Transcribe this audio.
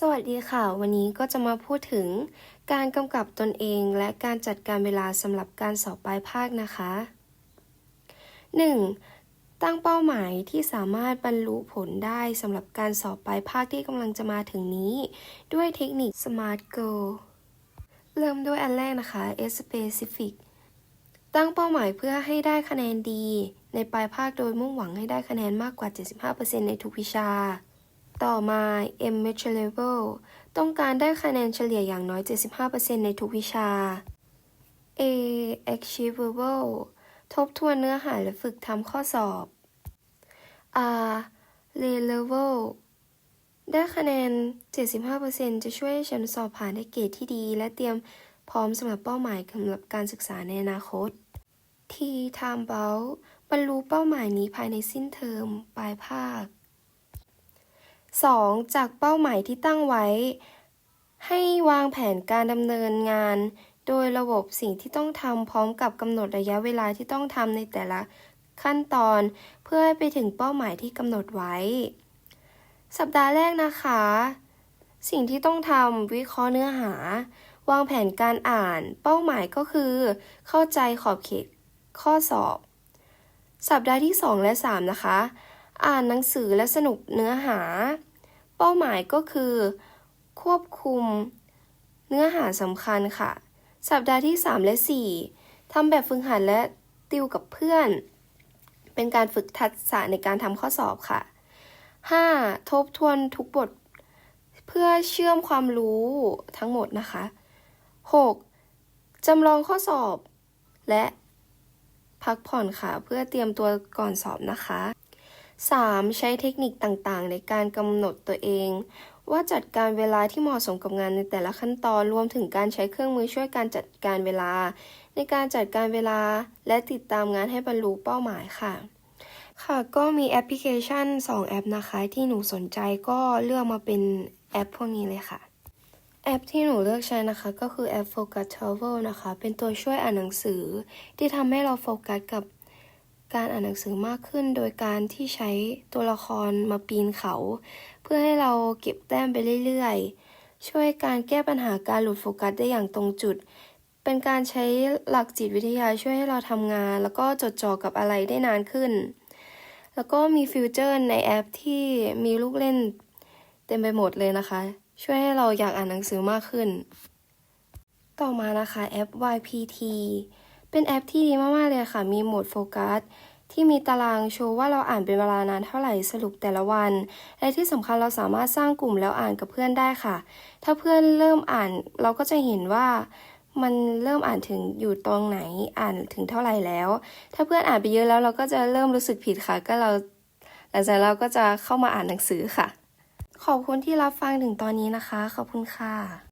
สวัสดีค่ะ วันนี้ก็จะมาพูดถึงการกำกับตนเองและการจัดการเวลาสำหรับการสอบปลายภาคนะคะ 1. ตั้งเป้าหมายที่สามารถบรรลุผลได้สำหรับการสอบปลายภาคที่กำลังจะมาถึงนี้ ด้วยเทคนิค Smart Goal เริ่มด้วยอันแรกนะคะ S Specific ตั้งเป้าหมายเพื่อให้ได้คะแนนดี ในปลายภาคโดยมุ่งหวังให้ได้คะแนนมากกว่า 75%ในทุกวิชา ต่อมา M Measurable ต้องการได้คะแนนเฉลี่ยอย่างน้อย 75%ในทุกวิชา A Achievable ทบทวนเนื้อหาและฝึกทำข้อสอบ R Level ได้คะแนน 75%จะช่วยฉันสอบผ่านได้เกรดที่ดี และเตรียมพร้อมสำหรับเป้าหมายสำหรับการศึกษาในอนาคต T Time b o u บรรลุเป้าหมายนี้ภายในสิ้นเทอมปลายภาค 2. จากเป้าหมายที่ตั้งไว้ ให้วางแผนการดำเนินงาน โดยระบบสิ่งที่ต้องทำพร้อมกับกำหนดระยะเวลาที่ต้องทำในแต่ละขั้นตอน เพื่อให้ไปถึงเป้าหมายที่กำหนดไว้ สัปดาห์แรกนะคะ สิ่งที่ต้องทำวิเคราะห์เนื้อหา วางแผนการอ่าน เป้าหมายก็คือ เข้าใจขอบเขตข้อสอบ สัปดาห์ที่ 2 และ 3 นะคะ อ่านหนังสือและสนุกเนื้อหา เป้าหมายก็คือ ควบคุม เนื้อหาสำคัญค่ะ สัปดาห์ที่ 3 และ 4 ทำแบบฝึกหัดและติวกับเพื่อน เป็นการฝึกทักษะในการทำข้อสอบค่ะ 5. ทบทวนทุกบท เพื่อเชื่อมความรู้ทั้งหมดนะคะ 6. จำลองข้อสอบและพักผ่อนค่ะ เพื่อเตรียมตัวก่อนสอบนะคะ 3. ใช้เทคนิคต่างๆ ในการกำหนดตัวเอง ว่าจัดการเวลาที่เหมาะสมกับงานในแต่ละขั้นตอนรวมถึงการใช้เครื่องมือช่วยการจัดการเวลา ในการจัดการเวลาและติดตามงานให้บรรลุเป้าหมายค่ะ ค่ะก็มีแอปพลิเคชัน 2 แอปนะคะที่หนูสนใจก็เลือกมาเป็นแอปพวกนี้เลยค่ะ แอปที่หนูเลือกใช้นะคะก็คือแอป Focus Travel นะคะ เป็นตัวช่วยอ่านหนังสือที่ทำให้เราโฟกัสกับ การอ่านหนังสือมากขึ้น โดยการที่ใช้ตัวละครมาปีนเขา เพื่อให้เราเก็บแต้มไปเรื่อยๆ ช่วยการแก้ปัญหาการหลุดโฟกัสได้อย่างตรงจุด เป็นการใช้หลักจิตวิทยาช่วยให้เราทำงาน แล้วก็จดจ่อกับอะไรได้นานขึ้น แล้วก็มีฟิวเจอร์ในแอปที่มีลูกเล่น เต็มไปหมดเลยนะคะ ช่วยให้เราอยากอ่านหนังสือมากขึ้น ต่อมานะคะแอป YPT เป็นแอปที่ดีมากๆเลยค่ะ มีโหมดโฟกัสที่มีตารางโชว์ว่าเราอ่านเป็นเวลานานเท่าไหร่สรุปแต่ละวัน และที่สำคัญเราสามารถสร้างกลุ่มแล้วอ่านกับเพื่อนได้ค่ะ ถ้าเพื่อนเริ่มอ่านเราก็จะเห็นว่ามันเริ่มอ่านถึงอยู่ตรงไหนอ่านถึงเท่าไหร่แล้ว ถ้าเพื่อนอ่านไปเยอะแล้วเราก็จะเริ่มรู้สึกผิดค่ะ ก็เราหลังจากเราก็จะเข้ามาอ่านหนังสือค่ะ ขอบคุณที่รับฟังถึงตอนนี้นะคะ ขอบคุณค่ะ